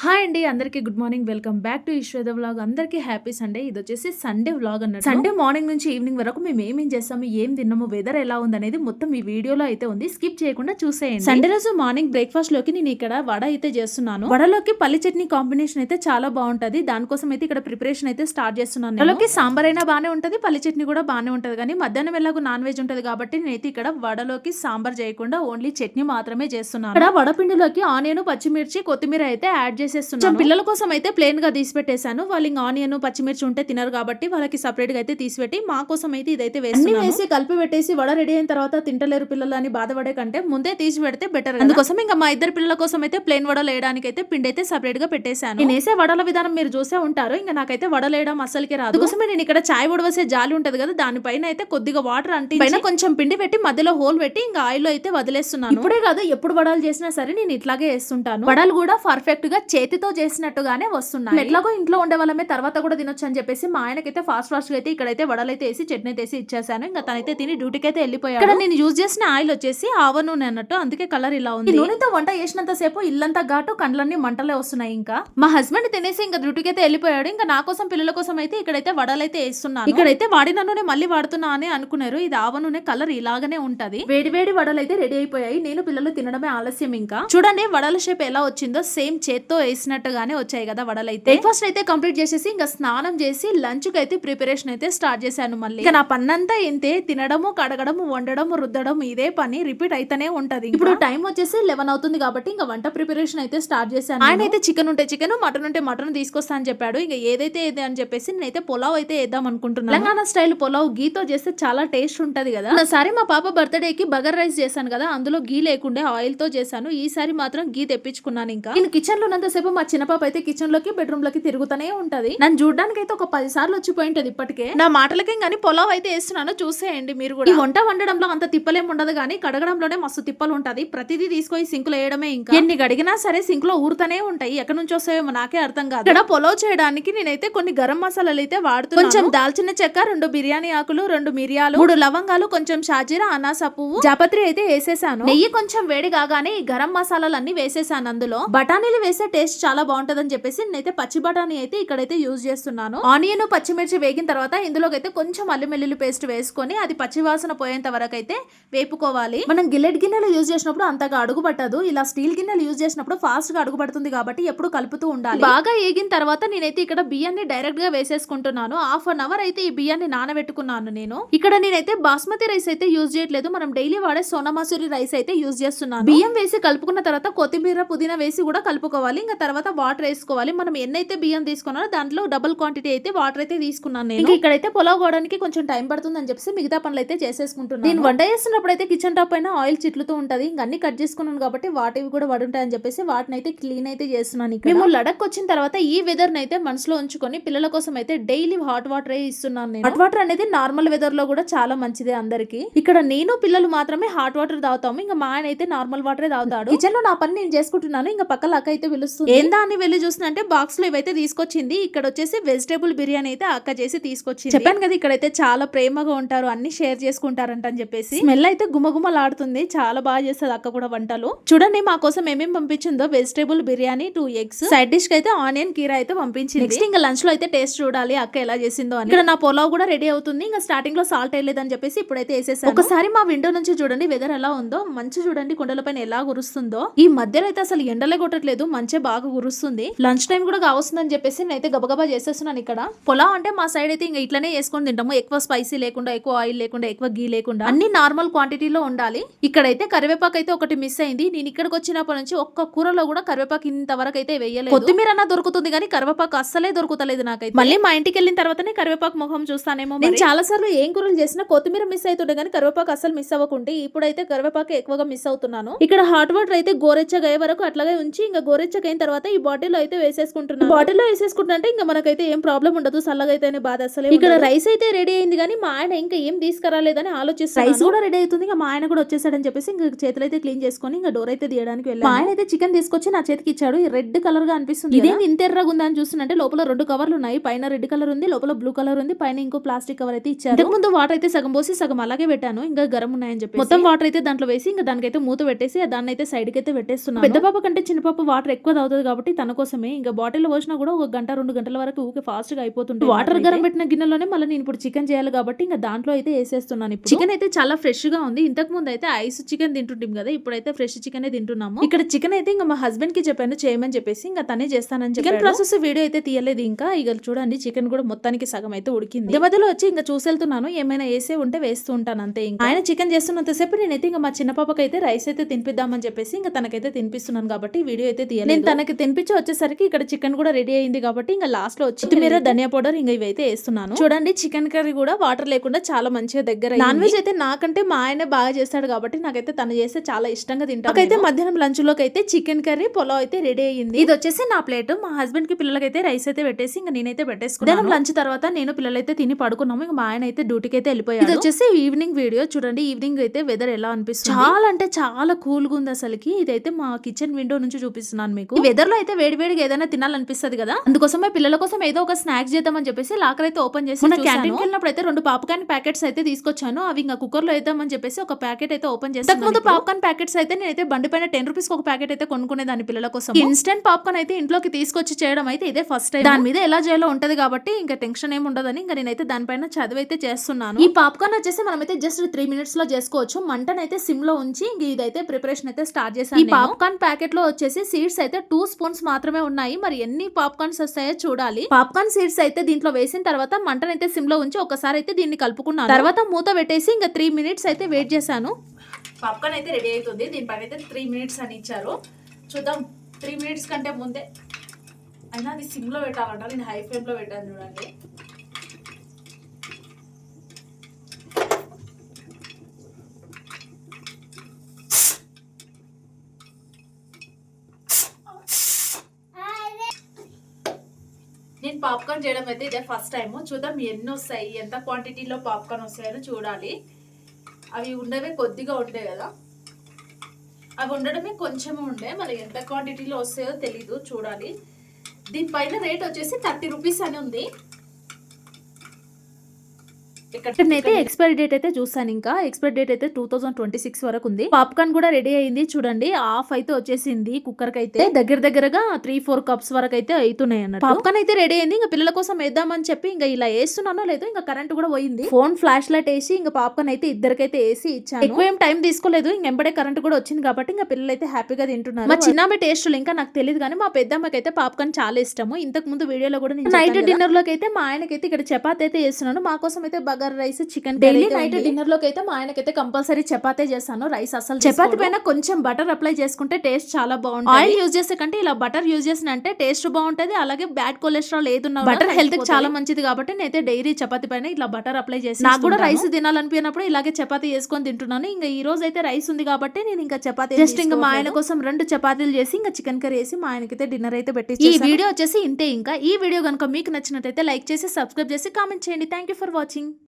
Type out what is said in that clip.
Hi అండి అందరికీ good morning. Welcome back to Eshweda vlog. అందరికీ హ్యాపీ సండే. ఇది వచ్చేసి సండే వ్లాగ్ అన్నట్టు. సండే మార్నింగ్ నుంచి ఈవినింగ్ వరకు మేము ఏమేం చేస్తాము ఏం తిన్నాము వెదర్ ఎలా ఉంది అనేది మొత్తం ఈ వీడియోలో అయితే ఉంది. స్కిప్ చేయకుండా చూసేయండి. సండే రోజు మార్నింగ్ బ్రేక్ఫాస్ట్లోకి నేను ఇక్కడ వడ అయితే చేస్తున్నాను. వడలోకి పల్లి చట్నీ కాంబినేషన్ అయితే చాలా బాగుంటది. దానికోసం అయితే ఇక్కడ ప్రిపరేషన్ అయితే స్టార్ట్ చేస్తున్నాను వడలోకి సాంబార్ అయినా బానే ఉంటది పల్లి చట్నీ కూడా బానే ఉంటది. కానీ మధ్యాహ్నం ఎలాగో నాన్ వెజ్ ఉంటది కాబట్టి నేనైతే ఇక్కడ వడలోకి సాంబార్ చేయకుండా ఓన్లీ చట్నీ మాత్రమే చేస్తున్నాను. ఇక్కడ వడపిండిలోకి ఆనియన్ పచ్చిమిర్చి కొత్తిమీర అయితే యాడ్ చేసేస్తున్నాను. పిల్లల కోసం అయితే ప్లేన్గా తీసి పెట్టేశాను వాళ్ళు ఇంకా ఆనియన్ పచ్చిమిర్చి ఉంటే తినరు కాబట్టి వాళ్ళకి సపరేట్గా అయితే తీసి పెట్టి మా కోసం అయితే ఇదైతే వేసి వేసి కలిపి పెట్టేసి వడ రెడీ అయిన తర్వాత తింటలేరు పిల్లలు అని బాధపడే కంటే ముందే తీసి పెడితే బెటర్ అందుకోసం ఇంకా మా ఇద్దరు పిల్లల కోసం అయితే ప్లేన్ వడలు వేయడానికి అయితే పిండి అయితే సపరేట్గా పెట్టేశాను. నేను వేసే వడల విధానం మీరు చూసే ఉంటారు. ఇంకా నాకైతే వడలు వేయడం అసలుకి రాదు. అందుకోసమే నేను ఇక్కడ చాయ్ వడవసే జాలి ఉంటది కదా దానిపైన అయితే కొద్దిగా వాటర్ అంటే పైన కొంచెం పిండి పెట్టి మధ్యలో హోల్ పెట్టి ఇంకా ఆయిల్లో అయితే వదిలేస్తున్నాను. ఇప్పుడే కాదు ఎప్పుడు వడలు చేసినా సరే నేను ఇట్లాగే వేస్తుంటాను. వడలు కూడా పర్ఫెక్ట్గా చేతితో చేసినట్టుగానే వస్తున్నాయి. ఎట్లాగో ఇంట్లో ఉండే వాళ్ళమే తర్వాత కూడా తినొచ్చు అని చెప్పేసి మా ఆయనకైతే ఫాస్ట్ ఫాస్ట్గా అయితే ఇక్కడైతే వడలు అయితే వేసి చట్నీ అయితే వేసి ఇచ్చేసాను. ఇంకా తనైతే తిని డ్యూటీకి అయితే వెళ్ళిపోయాడు. ఇక్కడ నేను యూజ్ చేసిన ఆయిల్ వచ్చేసి ఆవ నూనె అన్నట్టు అందుకే కలర్ ఇలా ఉంది. నూనెతో వంట చేసినంత సేపు ఇల్లంతా ఘాటు కండ్లన్నీ మంటలే వస్తున్నాయి ఇంకా. మా హస్బెండ్ తినేసి ఇంకా డ్యూటీకి అయితే వెళ్ళిపోయాడు. ఇంకా నా కోసం పిల్లల కోసం అయితే ఇక్కడైతే వడలు అయితే వేస్తున్నాను. ఇక్కడైతే వాడిన నూనె మళ్ళీ వాడుతున్నా అని అనుకున్నారు. ఇది ఆవ నూనె కలర్ ఇలాగనే ఉంటది. వేడి వేడి వడలు అయితే రెడీ అయిపోయాయి. నేను పిల్లలు తినడమే ఆలస్యం ఇంకా. చూడండి వడల షేప్ ఎలా వచ్చిందో. సేమ్ చేత్తో వేసినట్టుగానే వచ్చాయి కదా వడలు అయితే బ్రేక్ఫాస్ట్ అయితే కంప్లీట్ చేసేసి ఇంకా స్నానం చేసి లంచ్కి అయితే ప్రిపరేషన్ అయితే స్టార్ట్ చేశాను మళ్ళీ. ఇక నా పన్నంతా ఏంటే? తినడము కడగడము వండడము రుద్దడం ఇదే పని రిపీట్ అయితేనే ఉంటది ఇప్పుడు టైం వచ్చేసి లెవెన్ అవుతుంది కాబట్టి ఇంకా వంట ప్రిపరేషన్ అయితే స్టార్ట్ చేశాను ఆయన అయితే చికెన్ ఉంటే చికెన్ మటన్ ఉంటే మటన్ తీసుకొస్తా అని చెప్పాడు. ఇంకా ఏదైతే ఏది అని చెప్పేసి నేనైతే పులావ్ అయితే వేద్దాం అనుకుంటున్నాను. తెలంగాణ స్టైల్ పులావ్ గీతో చేస్తే చాలా టేస్ట్ ఉంటది కదా. ఒకసారి మా పాప బర్త్డే కి బగర్ రైస్ చేశాను కదా అందులో గీ లేకుండే ఆయిల్తో చేశాను. ఈసారి మాత్రం గీ తెప్పించుకున్నాను ఇంకా. నేను కిచెన్లో ఉన్నంతసేపు మా చిన్న పాప అయితే కిచెన్లోకి బెడ్రూమ్లోకి తిరుగుతూనే ఉంటది. నన్ను చూడడానికి అయితే ఒక పది సార్లు వచ్చిపోయి ఉంటది ఇప్పటికే. నా మాటలకి కానీ పొలావ్ అయితే వేస్తున్నాను చూసేయండి మీరు కూడా. ఈ వంట వండడంలో అంత తిప్పలేం ఉండదు కానీ కడగడంలోనే మస్తు తిప్పలు ఉంటది. ప్రతిదీ తీసుకొని సింక్లో వేయడమే ఇంకా. ఎన్ని గడిగినా సరే సింక్లో ఊరుతూనే ఉంటాయి. ఎక్కడి నుంచి వస్తాయేమో నాకే అర్థం కాదు. ఇక్కడ పొలవ్ చేయడానికి నేనైతే కొన్ని గరం మసాలాలు అయితే వాడుతున్నాను. కొంచెం దాల్చిన చెక్క రెండు బిర్యానీ ఆకులు రెండు మిరియాలు మూడు లవంగాలు కొంచెం షాజీరా అనాస పువ్వు జాపత్రి అయితే వేసేసాను. నెయ్యి కొంచెం వేడి కాగానే ఈ గరం మసాలాలు వేసేసాను అందులో. బఠానీలు వేసే టేస్ట్ చాలా బాగుంటదని చెప్పేసి నేనైతే పచ్చి బఠానీ అయితే ఇక్కడైతే యూజ్ చేస్తున్నాను. ఆనియన్ పచ్చిమిర్చి వేగిన తర్వాత ఇందులోకి అయితే కొంచెం అల్లం వెల్లుల్లి పేస్ట్ వేసుకొని అది పచ్చి వాసన పోయేంత వరకు అయితే వేపుకోవాలి. మనం గిల్లెట్ గిన్నెలు యూజ్ చేసినప్పుడు అంతగా అడుగు పట్టదు. ఇలా స్టీల్ గిన్నెలు యూజ్ చేసినప్పుడు ఫాస్ట్గా అడుగు పడుతుంది కాబట్టి ఎప్పుడు కలుపుతూ ఉండాలి. బాగా ఏగిన తర్వాత నేనైతే ఇక్కడ బియ్యాన్ని డైరెక్ట్గా వేసేసుకుంటున్నాను. హాఫ్ అన్ అవర్ అయితే ఈ బియ్యాన్ని నానబెట్టుకున్నాను నేను. ఇక్కడ నేనైతే బాస్మతి రైస్ అయితే యూజ్ చేయట్లేదు. మనం డైలీ వాడే సోనా మసూరి రైస్ అయితే యూజ్ చేస్తున్నాను. బియ్యం వేసి కలుపుకున్న తర్వాత కొత్తిమీర పుదీనా వేసి కూడా కలుపుకోవాలి. ఇంకా తర్వాత వాటర్ వేసుకోవాలి. మనం ఎన్నైతే బియ్యం తీసుకున్నారో దాంట్లో డబుల్ క్వాంటిటీ అయితే వాటర్ అయితే తీసుకున్నాను నేను. ఇంకా ఇక్కడైతే పొలావ్ కోవడానికి కొంచెం టైం పడుతుంది అని చెప్పేసి మిగతా పనులు అయితే చేసేసుకుంటున్నాను. నేను వంట చేస్తున్నప్పుడు అయితే కిచెన్ టాప్ పైన ఆయిల్ చిట్లుతూ ఉంటది. ఇంకా అన్ని కట్ చేసుకున్నాను కాబట్టి వాటివి కూడా పడుంటాయని చెప్పేసి వాటిని అయితే క్లీన్ అయితే చేస్తున్నాను ఇక్కడ. మేము లడక్ వచ్చిన తర్వాత ఈ వెదర్ అయితే మనసులో ఉంచుకొని పిల్లల కోసం అయితే డైలీ హాట్ వాటర్ ఇస్తున్నాను నేను. హాట్ వాటర్ అనేది నార్మల్ వెదర్లో కూడా చాలా మంచిదే అందరికి. ఇక్కడ నేను పిల్లలు మాత్రమే హాట్ వాటర్ తాగుతాము. ఇంకా మా ఆయన అయితే నార్మల్ వాటరే తాగుతాడు. కిచెన్లో నా పని నేను చేసుకుంటున్నాను. ఇంకా పక్క లక్క అయితే పిలుస్తుంది. ఏందా అని వెళ్ళి చూసినంటే బాక్స్లో ఇవైతే తీసుకొచ్చింది. ఇక్కడ వచ్చేసి వెజిటేబుల్ బిర్యానీ అయితే అక్క చేసి తీసుకొచ్చింది. చెప్పాను కదా ఇక్కడైతే చాలా ప్రేమగా ఉంటారు. అన్ని షేర్ చేసుకుంటారంట అని చెప్పేసి. స్మెల్ అయితే గుమగుమలాడుతుంది. చాలా బాగా చేస్తుంది అక్క కూడా వంటలు. చూడండి మా కోసం ఏమేమి పంపించిందో. Vegetable biryani two eggs side డిష్కి అయితే ఆనియన్ కీరా అయితే పంపించింది. నెక్స్ట్ ఇంకా లంచ్లో అయితే టేస్ట్ చూడాలి అక్క ఎలా చేసిందో అని. ఇక్కడ నా పొలావ్ కూడా రెడీ అవుతుంది. ఇంకా స్టార్టింగ్లో సాల్ట్ వేయలేదని చెప్పేసి ఇప్పుడైతే వేసేసాను. ఒకసారి మా విండో నుంచి చూడండి వెదర్ ఎలా ఉందో. మంచి చూడండి కొండల పైన ఎలా కురుస్తుందో. ఈ మధ్యలో అయితే అసలు ఎండలే కొట్టట్లేదు. మంచి బాగా కురుస్తుంది లంచ్ టైం కూడా కావస్తుందని చెప్పేసి నేనైతే గబగబా చేసేస్తున్నాను ఇక్కడ. పొలావ్ అంటే మా సైడ్ అయితే ఇంకా ఇట్లనే వేసుకొని తింటాము. ఎక్కువ స్పైసీ లేకుండా ఎక్కువ ఆయిల్ లేకుండా ఎక్కువ గీ లేకుండా అన్ని నార్మల్ క్వాంటిటీలో ఉండాలి. ఇక్కడైతే కరివేపాకు అయితే ఒకటి మిస్ అయింది. నేను ఇక్కడికి వచ్చినప్పటి నుంచి ఒక్క కూరలో కూడా కరివేపాకు ఇంతవరకు అయితే వేయలేదు. కొత్తిమీర అన్న దొరుకుతుంది కానీ కరివేపాకు అస్సలే దొరుకుతలేదు నాకైతే. మళ్ళీ మా ఇంటికి వెళ్ళిన తర్వాతనే కరివేపాకు ముఖం చూస్తానేమో నేను చాలా సార్లు ఏం కూరలు చేసినా కొత్తిమీర మిస్ అవుతుండే కానీ కరివేపాకు అస్సలు మిస్ అవ్వకుంటే ఇప్పుడైతే కరివేపాకు ఎక్కువగా మిస్ అవుతున్నాను. ఇక్కడ హాట్ వాటర్ అయితే గోరెచ్చగా అయ్యే వరకు అట్లాగే ఉంచి ఇంకా గోరెచ్చగా అయిన తర్వాత ఈ బాటిల్ అయితే వేసేసుకుంటున్నాను. బాటిల్లో వేసేసుకుంటే ఇంకా మనకైతే ఏం ప్రాబ్లం ఉండదు చల్లగా అయితేనే బాధ అసలు ఇక్కడ రైస్ అయితే రెడీ అయింది కానీ మా ఆయన ఇంకా ఏం తీసుకురాలేదని ఆలోచిస్తాను రైస్ కూడా రెడీ అవుతుంది ఇంకా మా ఆయన కూడా వచ్చేసాడని చెప్పేసి ఇంకా చేతులు అయితే క్లీన్ చేసుకొని ఇంకా డోర్ అయితే తీయడానికి వెళ్ళాను. మా ఆయన అయితే చికెన్ తీసుకొచ్చి నా చేతికి ఇచ్చాడు. ఈ రెడ్ కలర్గా అనిపిస్తుంది ఇదేం ఇంత ఎర్రగా ఉందని చూస్తుంటే లోపల రెండు కవర్లు ఉన్నాయి. పైన రెడ్ కలర్ ఉంది లోపల బ్లూ కలర్ ఉంది పైన ఇంకో ప్లాస్టిక్ కవర్ అయితే ఇచ్చారు. ఇంతకు ముందు వాటర్ అయితే సగం పోసి సగం అలాగే పెట్టాను. ఇంకా గరం ఉన్నాయని చెప్పి మొత్తం వాటర్ అయితే దాంట్లో వేసి ఇంకా దానికైతే మూత పెట్టేసి దాన్ని అయితే సైడ్కి అయితే పెట్టేస్తున్నాను. పెద్ద పాప కంటే చిన్న పాప వాటర్ ఎక్కువ తాగుతుంది కాబట్టి తన కోసమే. ఇంకా బాటిల్ పోసినా కూడా ఒక గంట రెండు గంటల వరకు ఊకే ఫాస్ట్గా అయిపోతుంది వాటర్ గరం పెట్టిన గిన్నెలోనే మళ్ళీ నేను ఇప్పుడు చికెన్ చేయాలి కాబట్టి ఇంకా దాంట్లో అయితే వేసేస్తున్నాను ఇప్పుడు. చికెన్ అయితే చాలా ఫ్రెష్గా ఉంది. ఇంతకు ముందు అయితే ఐస్ చికెన్ తింటుంటాం కదా ఇప్పుడైతే ఫ్రెష్ చికెన్ తింటున్నాము. ఇక్కడ చికెన్ అయితే ఇంకా మా హస్బెండ్కి చెప్పాను చేయమని చెప్పేసి ఇంకా తనే చేస్తానని చికెన్ ప్రాసెస్ వీడియో అయితే తీయలేదు ఇంకా. ఇక చూడండి చికెన్ కూడా మొత్తానికి సగం అయితే ఉడికింది. మధ్యలో వచ్చి ఇంకా చూసేళ్తున్నాను ఏమైనా వేసే ఉంటే వేస్తూ ఉంటాను అంతే ఇంకా. ఆయన చికెన్ చేస్తున్నంతసేపు నేనైతే ఇంకా మా చిన్న పాపకి అయితే రైస్ అయితే తినిపిద్దామని చెప్పేసి ఇంకా తనకైతే తినిపిస్తున్నాను కాబట్టి వీడియో అయితే తీయలేదు. తనకి తినిపించి వచ్చేసరికి ఇక్కడ చికెన్ కూడా రెడీ అయింది కాబట్టి ఇంకా లాస్ట్లో వచ్చి కొత్తిమీర ధనియా పౌడర్ ఇంకా ఇవైతే వేస్తున్నాను. చూడండి చికెన్ కర్రీ కూడా వాటర్ లేకుండా చాలా మంచిగా దగ్గర నాన్ వెజ్ అయితే నాకంటే మా ఆయన బాగా చేస్తాడు కాబట్టి నాకైతే తను చేస్తే చాలా ఇష్టంగా తింటాను నాకైతే మధ్యాహ్నం లంచ్లోకి అయితే చికెన్ కర్రీ పొలావ్ అయితే రెడీ అయ్యింది ఇది వచ్చేసి నా ప్లేట్. మా హస్బెండ్కి పిల్లలకైతే రైస్ అయితే పెట్టేసి ఇంకా నేనైతే పెట్టేసుకున్నాను. లంచ్ తర్వాత నేను పిల్లలైతే తిని పడుకున్నాము. ఇంకా మా ఆయన అయితే డ్యూటీకి అయితే వెళ్ళిపోయాడు. ఇది వచ్చేసి ఈవినింగ్ వీడియో. చూడండి ఈవినింగ్ అయితే వెదర్ ఎలా అనిపిస్తుంది? చాలా అంటే చాలా కూల్గా ఉంది అసలుకి. ఇదైతే మా కిచెన్ విండో నుంచి చూపిస్తున్నాను మీకు. ఈ వెదర్లో అయితే వేడి వేడిగా ఏదైనా తినాలనిపిస్తుంది కదా? అందుకోసమే పిల్లల కోసం ఏదో ఒక స్నాక్స్ చేద్దామని చెప్పేసి లాకర్ అయితే ఓపెన్ చేసి మన క్యాంటీన్ వెళ్ళినప్పుడు అయితే రెండు పాప్కార్న్ ప్యాకెట్స్ అయితే తీసుకొచ్చాను. అవి ఇంకా కుక్కర్లో వేద్దామని చెప్పేసి ఒక ప్యాకెట్ అయితే ఓపెన్ చేస్తాను ముందు పాప్కార్న్ ప్యాకెట్స్ అయితే నేనైతే బండి పైన టెన్ రూపీస్ ఒక ప్యాకెట్ అయితే కొనుక్కునేదాన్ని పిల్లల కోసం. ఇన్స్టెంట్ పాప్కార్న్ అయితే ఇంట్లోకి తీసుకొచ్చి చేయడం అయితే ఇదే ఫస్ట్ టైం దాని మీద ఎలా చేయాలో ఉంటది కాబట్టి ఇంకా టెన్షన్ ఏమి ఉండదని ఇంకా నేనైతే దానిపైన చదివి అయితే చేస్తున్నాను. ఈ పాప్కార్న్ వచ్చేసి మనమైతే జస్ట్ త్రీ మినిట్స్లో చేసుకోవచ్చు. మంటనైతే సిమ్లో ఉంచి ఇంక ఇదైతే ప్రిపరేషన్ అయితే స్టార్ట్ చేశాను ఈ పాప్కార్న్ ప్యాకెట్లో వచ్చేసి సీడ్స్ అయితే టూ స్పూన్స్ మాత్రమే ఉన్నాయి. మరి ఎన్ని పాప్కార్న్స్ వస్తాయో చూడాలి. పాప్కార్న్ సీడ్స్ అయితే దీంట్లో వేసిన తర్వాత మంటనైతే సిమ్లో ఉంచి ఒకసారి అయితే దీన్ని కలుపుకున్నాను. తర్వాత మూత పెట్టేసి ఇంకా త్రీ మినిట్స్ అయితే వెయిట్ చేశాను. పాప్కార్న్ అయితే రెడీ అవుతుంది దీనిపైన అయితే త్రీ మినిట్స్ అని ఇచ్చారు. చూద్దాం. త్రీ మినిట్స్ కంటే ముందే అయినా అది సిమ్లో పెట్టాలంట. నేను హై ఫ్లేమ్లో పెట్టాను చూడండి నేను పాప్కార్న్ చేయడం అయితే ఇదే ఫస్ట్ టైం చూద్దాం ఎన్ని వస్తాయి ఎంత క్వాంటిటీలో పాప్కార్న్ వస్తాయని చూడాలి. అవి ఉండవే కొద్దిగా ఉండే కదా. అవి ఉండడమే కొంచెం ఉండే మరి ఎంత క్వాంటిటీలో వస్తాయో తెలీదు చూడాలి. దీనిపైన రేట్ వచ్చేసి థర్టీ రూపీస్ అని ఉంది. ఇక్కడైతే ఎక్స్పైరీ డేట్ అయితే చూసాను ఇంకా. ఎక్స్పైరీ డేట్ అయితే టూ థౌసండ్ ట్వంటీ సిక్స్ వరకు ఉంది. పాప్కార్న్ కూడా రెడీ అయింది. చూడండి హాఫ్ అయితే వచ్చేసింది కుక్కర్కి అయితే దగ్గర దగ్గరగా త్రీ ఫోర్ కప్స్ వరకు అయితే అవుతున్నాయి అన్నట్టు. పాప్కార్న్ అయితే రెడీ అయింది. ఇంకా పిల్లల కోసం వేద్దామని చెప్పి ఇంకా ఇలా వేస్తున్నానో లేదో ఇంకా కరెంట్ కూడా పోయింది. ఫోన్ ఫ్లాష్ లైట్ వేసి ఇంకా పాప్కార్న్ అయితే ఇద్దరికైతే వేసి ఇచ్చాను. ఎక్కువ ఏం టైం తీసుకోలేదు. ఇంకా ఎంబడే కరెంట్ కూడా వచ్చింది కాబట్టి ఇంకా పిల్లలు అయితే హ్యాపీగా తింటున్నారు. మా చిన్నమ్మ టేస్ట్ ఇంకా నాకు తెలియదు కానీ మా పెద్దమ్మకి అయితే పాప్కార్న్ చాలా ఇష్టము. ఇంతకు ముందు వీడియోలో కూడా నైట్ డిన్నర్లోకి అయితే మా ఆయనకైతే ఇక్కడ చపాతి అయితే చేస్తున్నాను. మా కోసం అయితే bagara rice chicken daily night డిన్నర్లోకి అయితే మా ఆయనకైతే కంపల్సరీ చపాతే చేస్తాను. రైస్ అసలు చపాతి పైన కొంచెం బటర్ అప్లై చేసుకుంటే టేస్ట్ చాలా బాగుంటుంది. ఆయిల్ యూజ్ చేసే కంటే ఇలా బటర్ యూజ్ చేసిన అంటే టేస్ట్ బాగుంటది. అలాగే బ్యాడ్ కొలెస్ట్రాల్ ఏదున్నా బటర్ హెల్త్కి చాలా మంచిది కాబట్టి నేనైతే డైరీ చపాతి పైన ఇలా బటర్ అప్లై చేసి నాకు కూడా రైస్ తినాలనిపినప్పుడు ఇలాగే చపాతి చేసుకొని తింటున్నాను. ఇంకా ఈ రోజు అయితే రైస్ ఉంది కాబట్టి నేను ఇంకా చపాతి జస్ట్ ఇంకా మా ఆయన కోసం రెండు చపాతీలు చేసి ఇంకా చికెన్ కర్రీ వేసి మా ఆయనకైతే డిన్నర్ అయితే పెట్టి ఈ వీడియో వచ్చేసి ఇంతే ఇంకా. ఈ వీడియో కనుక మీకు నచ్చినట్టయితే లైక్ చేసి సబ్స్క్రైబ్ చేసి కామెంట్ చేయండి. Thank you for watching.